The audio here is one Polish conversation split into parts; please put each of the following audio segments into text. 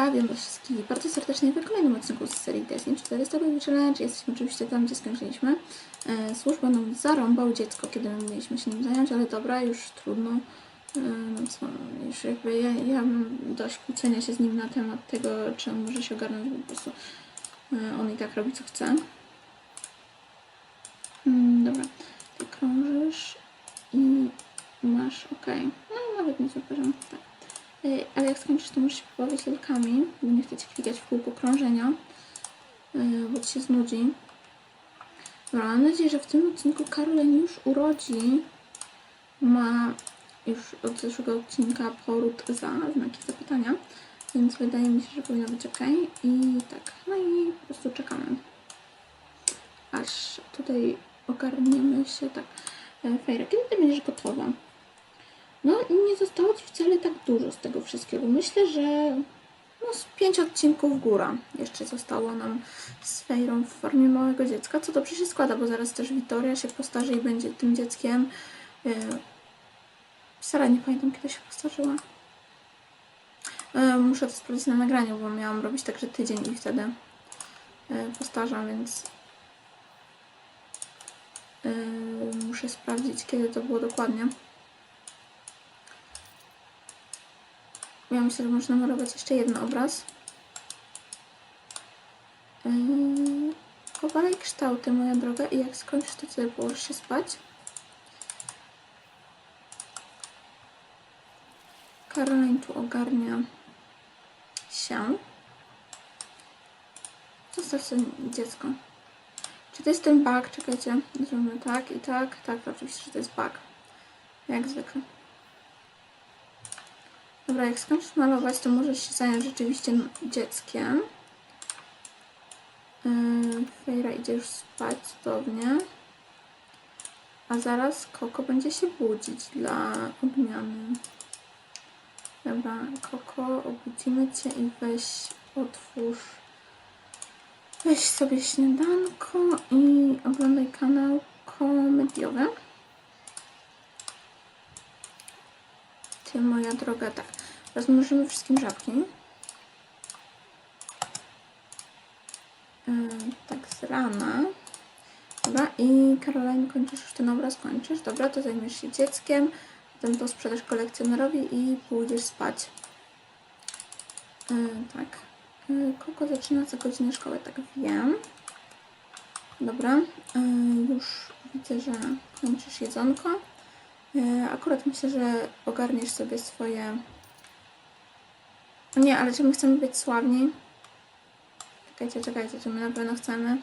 Hejka, witam was wszystkich bardzo serdecznie w kolejnym odcinku z serii Testing 400 Baby Challenge. Jesteśmy oczywiście tam, gdzie skończyliśmy. E, służba nam zarąbał dziecko, kiedy my mieliśmy się nim zająć, ale dobra, już trudno. E, no co, już jakby ja, ja mam dość kłócenia się z nim na temat tego, czy on może się ogarnąć, bo po prostu e, on i tak robi co chce. Mm, dobra, ty krążysz i masz ok. No nawet nie zauważyłam, tak. Ale jak skończysz, to się pobawić lalkami, bo nie chcecie klikać w kółko krążenia, yy, bo ci się znudzi. Dobra, mam nadzieję, że w tym odcinku Karolin już urodzi. Ma już od zeszłego odcinka poród za znaki zapytania, więc wydaje mi się, że powinno być ok. I tak, no i po prostu czekamy. Aż tutaj ogarniemy się tak. E, Fejra, kiedy ty będziesz gotowa? No nie zostało Ci wcale tak dużo z tego wszystkiego. Myślę, że no, z pięć odcinków góra jeszcze zostało nam z Fejrą w formie małego dziecka, co dobrze się składa, bo zaraz też Witoria się postarze i będzie tym dzieckiem. Yy, Sara, nie pamiętam kiedy się postarzyła. Yy, muszę to sprawdzić na nagraniu, bo miałam robić także tydzień i wtedy yy, postarzam, więc yy, muszę sprawdzić kiedy to było dokładnie. Ja myślę, że można malować jeszcze jeden obraz. Yy, kształty, moja droga, i jak skończysz, to sobie położysz się spać. Caroline tu ogarnia się. Zostaw sobie dziecko. Czy to jest ten bug? Czekajcie, zrobimy tak i tak. Tak, oczywiście, że to jest bug. Jak zwykle. Dobra, jak skończysz malować, to możesz się zająć rzeczywiście dzieckiem. Yy, Fejra idzie już spać cudownie. A zaraz Koko będzie się budzić dla odmiany. Dobra, Koko, obudzimy Cię i weź, otwórz. Weź sobie śniadanko i oglądaj kanał komediowy. Ty, moja droga, tak. Rozmnożymy wszystkim żabki. Tak z rana. Dobra, i Caroline, kończysz już ten obraz? Kończysz. Dobra, to zajmiesz się dzieckiem. Potem to sprzedasz kolekcjonerowi i pójdziesz spać. Tak. Koko zaczyna za godzinę szkoły, tak wiem. Dobra, już widzę, że kończysz jedzonko. Akurat myślę, że ogarniesz sobie swoje. Nie, ale czy my chcemy być sławni? Czekajcie, czekajcie, czy my na pewno chcemy?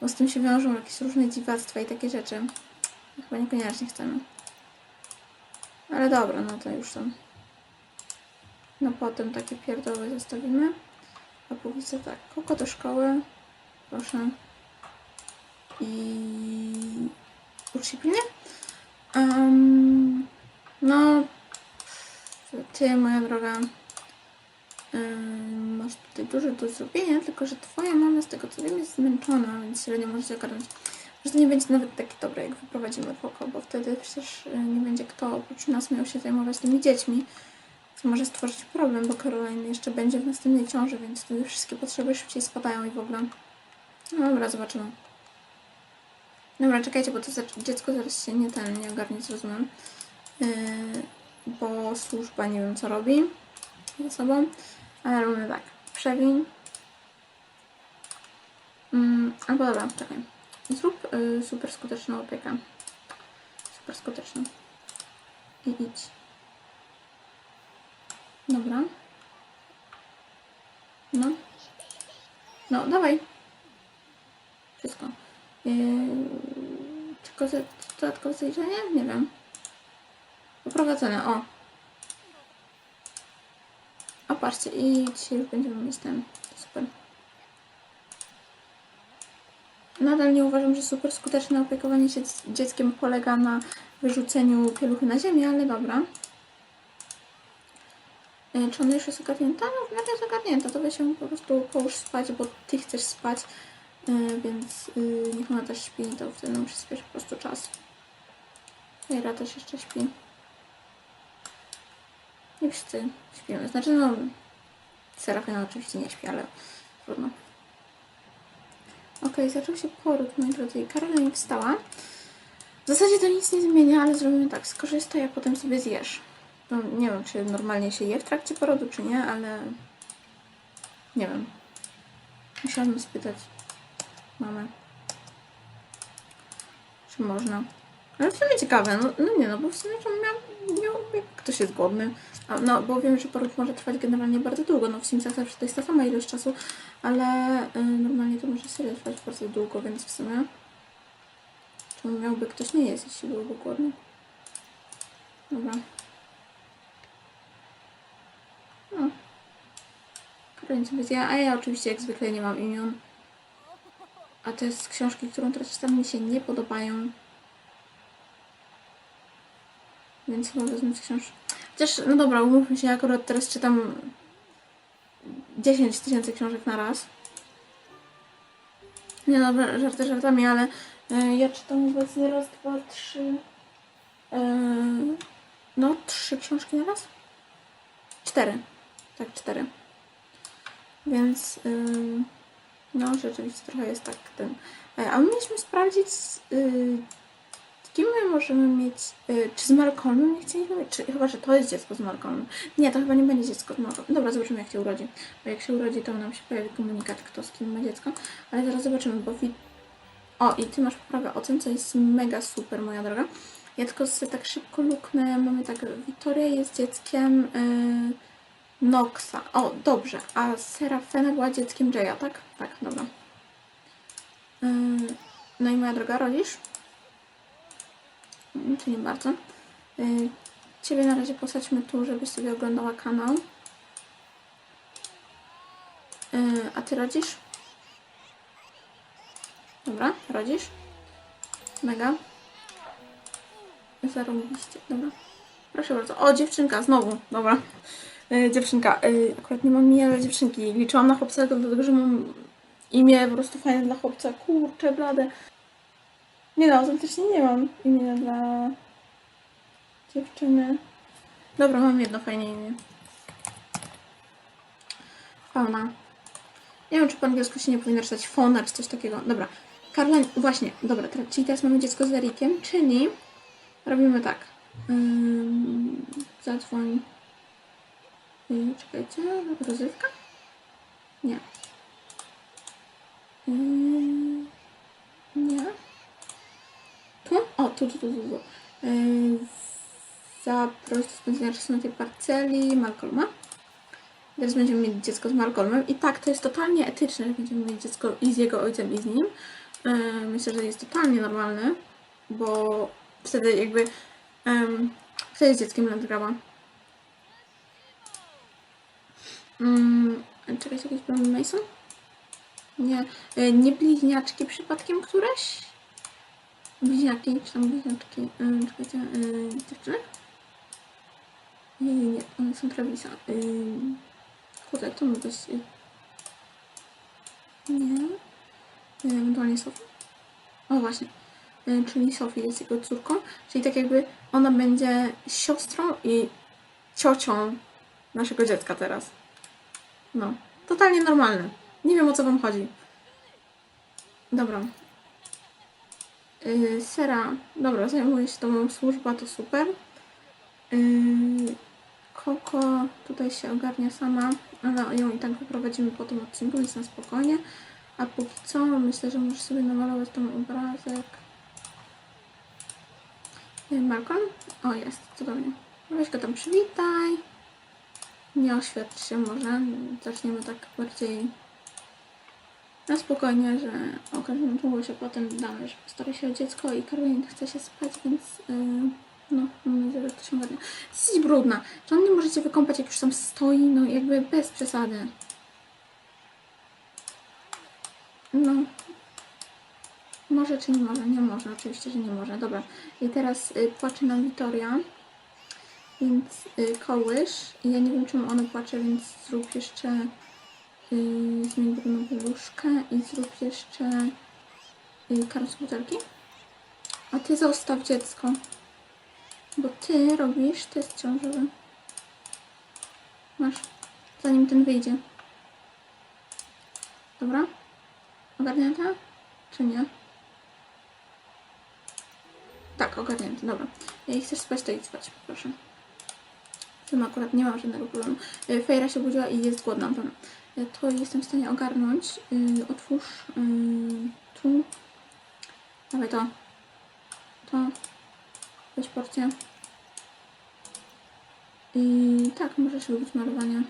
Bo z tym się wiążą jakieś różne dziwactwa i takie rzeczy. Chyba niekoniecznie chcemy. Ale dobra, no to już tam. No potem takie pierdoły zostawimy. A póki co tak, koko do szkoły. Proszę. I... Ucz się pilnie? Um, no, ty, moja droga, masz tutaj dużo do zrobienia, tylko że twoja mama, z tego co wiem, jest zmęczona, więc średnio może się ogarnąć. Że to nie będzie nawet takie dobre, jak wyprowadzimy Koko, bo wtedy przecież y, nie będzie kto oprócz nas miał się zajmować tymi dziećmi, co może stworzyć problem, bo Caroline jeszcze będzie w następnej ciąży, więc wtedy wszystkie potrzeby szybciej spadają i w ogóle. No dobra, zobaczymy. Dobra, czekajcie, bo to dziecko zaraz się nie ten, nie ogarnie, zrozumiem. Yy, bo służba nie wiem co robi ze sobą. Ale robimy tak. Przewiń. Mm, albo dobra, czekaj. Zrób y, super skuteczną opiekę. Super skuteczną. I idź. Dobra. No. No, dawaj. Wszystko. Yy, kozy, dodatkowe zaliczenie? Nie wiem. Poprowadzone, o. O, patrzcie, i dzisiaj już będziemy mieć ten. Super. Nadal nie uważam, że super skuteczne opiekowanie się dzieckiem polega na wyrzuceniu pieluchy na ziemię, ale dobra. Yy, Czy ona już jest ogarnięta? No, w miarę jest ogarnięta. To weź się po prostu połóż spać, bo ty chcesz spać. Yy, więc yy, niech ona też śpi, to wtedy nam przyspieszy po prostu czas. Jera też jeszcze śpi. Nie wszyscy śpimy. Znaczy no, Serafina oczywiście nie śpi, ale trudno. Okej, zaczął się poród, moi drodzy, Karolina wstała. W zasadzie to nic nie zmienia, ale zrobimy tak, skorzystaj, a potem sobie zjesz. No, nie wiem, czy normalnie się je w trakcie porodu, czy nie, ale nie wiem. Musiałabym spytać mamę, czy można. Ale w sumie ciekawe, no, no nie no, bo w sumie to miał, miał, jak ktoś jest głodny. No, bo wiem, że poród może trwać generalnie bardzo długo, no w Simsach zawsze to jest ta sama ilość czasu, ale y, normalnie to może serio trwać bardzo długo, więc w sumie czemu miałby ktoś nie jeść, jeśli byłby głodny? Dobra. No. Karolina sobie a ja oczywiście jak zwykle nie mam imion. A te z książki, którą teraz czytam, mi się nie podobają. Więc chyba wezmę z książki. Chociaż, no dobra, umówmy się, akurat teraz czytam 10 tysięcy książek na raz. Nie dobra, żarty żartami, ale e, ja czytam obecnie raz, dwa, trzy. E, no, trzy książki na raz? Cztery. Tak, cztery. Więc ym, no, rzeczywiście trochę jest tak ten. A my mieliśmy sprawdzić, y, kim my możemy mieć. y, Czy z Malcolmem nie chcieliśmy mieć? Czy chyba, że to jest dziecko z Malcolmem. Nie, to chyba nie będzie dziecko z Malcolmem. Dobra, zobaczymy jak się urodzi. Bo jak się urodzi, to nam się pojawi komunikat, kto z kim ma dziecko. Ale zaraz zobaczymy, bo wi- O, i ty masz poprawę ocen, co jest mega super, moja droga. Ja tylko sobie tak szybko luknę. Mamy tak, Wiktoria jest dzieckiem. y, Noxa. O, dobrze. A Serafena była dzieckiem Jaya, tak? Tak, dobra. Ym, No i moja droga, rodzisz? Mm, Czy nie bardzo? Yy, Ciebie na razie posadźmy tu, żebyś sobie oglądała kanał. Yy, A ty rodzisz? Dobra, rodzisz? Mega. Zarobiście, dobra. Proszę bardzo. O, dziewczynka, znowu. Dobra. E, dziewczynka. Akurat nie mam imienia dla dziewczynki. Liczyłam na chłopca, dlatego, że mam imię po prostu fajne dla chłopca. Kurczę, blade. Nie no, autentycznie nie mam imienia dla dziewczyny. Dobra, mam jedno fajne imię. Fauna. Nie wiem, czy po angielsku się nie powinno czytać fauna, czy coś takiego. Dobra. Karla, właśnie, dobra, teraz, czyli teraz mamy dziecko z Erikiem, czyli robimy tak. Ym, zadzwoń. Czekajcie, rozrywka? Nie. Yy, nie. O, tu, tu, tu, tu. tu. Yy, zaproś do spędzenia na tej parceli Malcolma. Teraz będziemy mieć dziecko z Malcolmem. I tak, to jest totalnie etyczne, że będziemy mieć dziecko i z jego ojcem, i z nim. Yy, myślę, że jest totalnie normalne, bo wtedy jakby... Um, kto jest dzieckiem Landgraba? Mm, czekajcie, jakiś problem Mason? Nie. E, Nie bliźniaczki przypadkiem któreś? Bliźniaki, czy tam bliźniaczki? E, Czekajcie, e, dziewczynek? Nie, nie, nie, one są Travisa. E, Kurde, to mógł być... Nie. E, Ewentualnie Sophie? O, właśnie. E, Czyli Sophie jest jego córką. Czyli tak jakby ona będzie siostrą i ciocią naszego dziecka teraz. No, totalnie normalne. Nie wiem o co wam chodzi. Dobra. Yy, Sera, dobra, zajmuje się tą służba, to super. Yy, Koko tutaj się ogarnia sama, ale ją i tak wyprowadzimy po tym odcinku, więc na spokojnie. A póki co, myślę, że możesz sobie namalować ten obrazek. Yy, Malcolm? O, jest, cudownie. Weź go tam przywitaj. Nie oświadcz się może. Zaczniemy tak bardziej na spokojnie, że okażemy długo się potem damy, że postara się o dziecko i Karolina chce się spać, więc yy, no, mam nadzieję, że to się ogarnie. Jesteś brudna. Czy on nie możecie wykąpać, jak już tam stoi? No jakby bez przesady. No. Może czy nie może? Nie może, oczywiście, że nie może. Dobra. I teraz y, płacze nam. Więc y, kołysz. I ja nie wiem, czemu ona płacze, więc zrób jeszcze zmień brudną pieluszkę i zrób jeszcze y, karm z butelki. A ty zostaw dziecko. Bo ty robisz test ciążowy. Masz. Zanim ten wyjdzie. Dobra? Ogarnięte? Czy nie? Tak, ogarnięte, dobra. Jeśli chcesz spać, to idź spać, proszę. Z tym akurat nie mam żadnego problemu. Y, Fejra się budziła i jest głodna. Y, To jestem w stanie ogarnąć. Y, Otwórz y, tu. Dawaj to. To. Weź porcję. I tak, możesz lubić malowanie.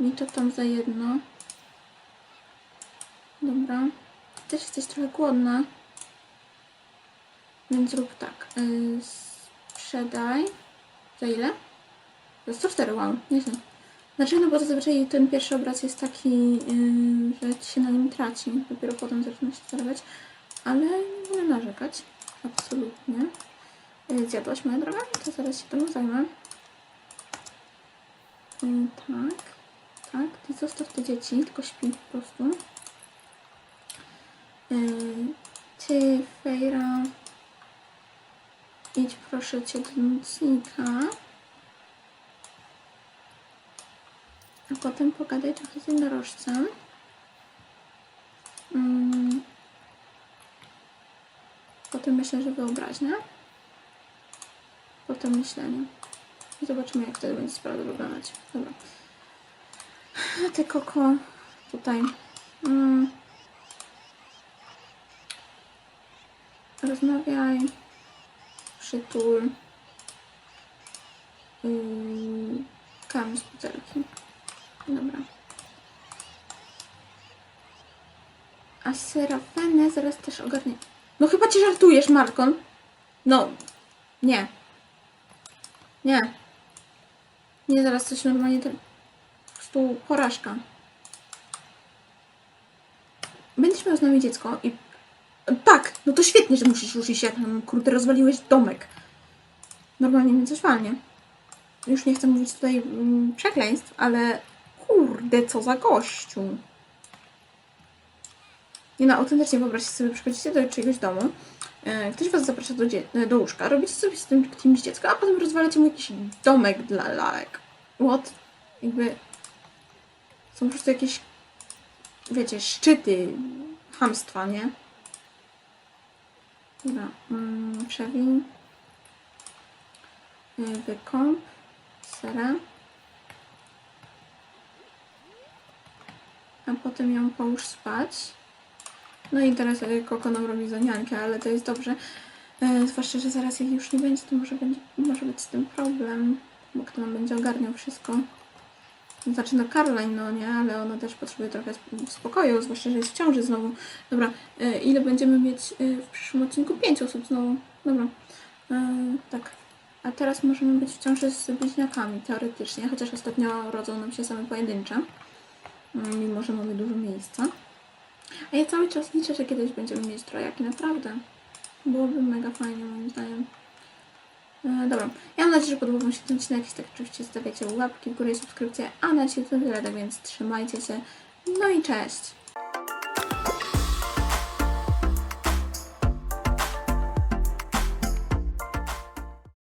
Mi to tam za jedno. Dobra. Też jesteś trochę głodna. Więc zrób tak. Yy, sprzedaj. Za ile? Za 104, wow, nieźle. Znaczy, no bo zazwyczaj ten pierwszy obraz jest taki, yy, że ci się na nim traci. Dopiero potem zaczyna się zarabiać. Ale nie narzekać. Absolutnie. Yy, zjadłaś moja droga? To zaraz się tym zajmę. Yy, tak. Tak, ty zostaw te dzieci, tylko śpi po prostu. Yy, ty, Fejra, idź proszę cię do nocnika. A potem pogadaj trochę z jednorożcem. Mm. Potem myślę, że wyobraźnia. Potem myślenie. I zobaczymy, jak wtedy będzie sprawa wyglądać. Dobra. Ty koko tutaj. Mm. Rozmawiaj. Przytul. Yy, Kam z butelki. Dobra. A serafenę zaraz też ogarnie. No chyba ci żartujesz, Markon. No. Nie. Nie. Nie, zaraz coś normalnie po prostu porażka. Będziesz miał z nami dziecko i... Tak, no to świetnie, że musisz już iść, jak nam, kurde, rozwaliłeś domek. Normalnie mnie coś walnie. Już nie chcę mówić tutaj mm, przekleństw, ale kurde, co za gościu. Nie no, autentycznie wyobraźcie sobie, przychodzicie do czyjegoś domu, e, ktoś was zaprasza do, e, do łóżka, robicie sobie z tym kimś dziecko, a potem rozwalacie mu jakiś domek dla lalek. What? Jakby są po prostu jakieś, wiecie, szczyty hamstwa, nie? Dobra, mm, przewiń. Y, Wykąp. Serę. A potem ją połóż spać. No i teraz Koko nam robi za niańkę, ale to jest dobrze. E, zwłaszcza, że zaraz jej już nie będzie, to może, będzie, może być z tym problem. Bo kto nam będzie ogarniał wszystko. Znaczy no Caroline, no nie, ale ona też potrzebuje trochę sp- spokoju, zwłaszcza, że jest w ciąży znowu. Dobra, e, ile będziemy mieć e, w przyszłym odcinku? Pięć osób znowu. Dobra, e, tak. A teraz możemy być w ciąży z bliźniakami, teoretycznie, chociaż ostatnio rodzą nam się same pojedyncze, mimo że mamy dużo miejsca. A ja cały czas liczę, że kiedyś będziemy mieć trojaki, naprawdę. Byłoby mega fajnie, moim zdaniem. E, dobra, ja mam nadzieję, że podobał Wam się ten odcinek. Jeśli tak, oczywiście stawiacie łapki w górę i subskrypcję. A na dzisiaj to tyle, tak więc trzymajcie się. No i cześć!